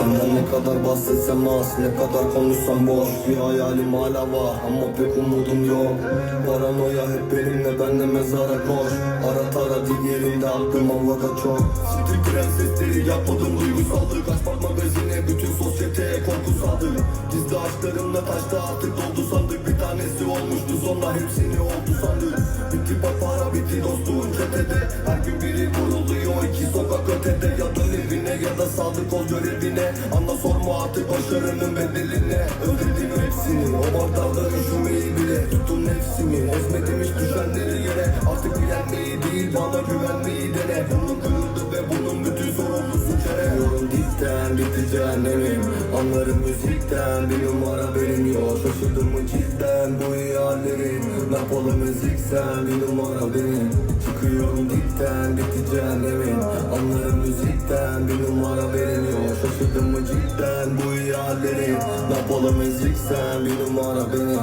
Senden ne kadar bahsetsem az Ne kadar konuşsam boş. Bir hayalim hala var Ama pek umudum yok. Paranoya hep benimle Ben de mezara koş. Ara tara dil yerinde Aklım havada çok. Siktir prensesleri yapmadım duygusallık. Kaçmak magazine bütün sosyeteye korku saldık. Gizli aşklarımla taşta artık doldu sandık. Bir tanesi olmuştu sonra hepsini oldu sandık. Bitti para bitti dostluğun çetede da sadık ol görevine. Anla sorma artık başarının bedeline. Ödedim hepsini o bardarda üşümeyi bile. Tuttum nefsimi ezmedim düşenleri yere. Artık bilenmeyi değil bana güvenmeyi dene. Bunu kırıldı ve bunun bütün sorumlusu çene. Yorum dipten bitti cehennemim. Anlarım müzikten bir numara benim yok Şaşırdım mı cidden bu iyi hallerim Ne yapalım müziksen bir numara benim. Çıkıyorum dipten bitti cehennemim müzikten bir numara yok Şaşırdım mı cidden? Bu Ne yapalım müziksen bir numara benim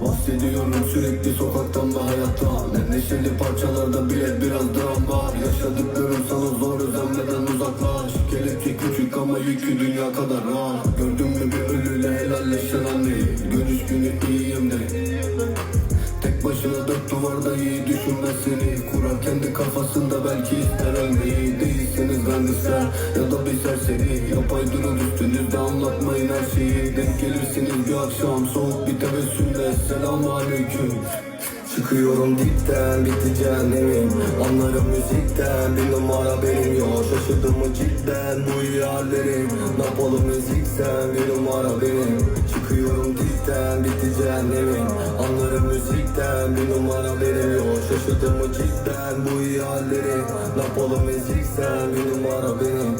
Bahsediyorum sürekli sokaktan ve hayattan Ne neşeli parçalarda bile biraz dram var. Yaşadıklarım sana zor özenmeden uzaklaş. Kelepçe küçük ama yükü dünya kadar rahat Gördün mü bir ölüyle helalleşen anneyi? Görüş günü iyiyim de. Tek başına dört duvarda iyi düşünmez seni. Kurar kendi kafasında belki ister ölmeyi Gangster ya da bir serseri Yapay durur üstünüzde anlatmayın her şeyi Denk gelirsiniz bir akşam soğuk bir tebessümle Selamun aleyküm Çıkıyorum dipten bitti cehennemim Anlarım müzikten bir numara benim yok Şaşırdım mı cidden bu iyi hallerim Ne yapalım müziksen bir numara benim. Çıkıyorum dipten bitti cehennemim Anlarım müzikten bir numara benim yok Şaşırdım mı cidden bu iyi hallerim Ne yapalım müziksen bir numara benim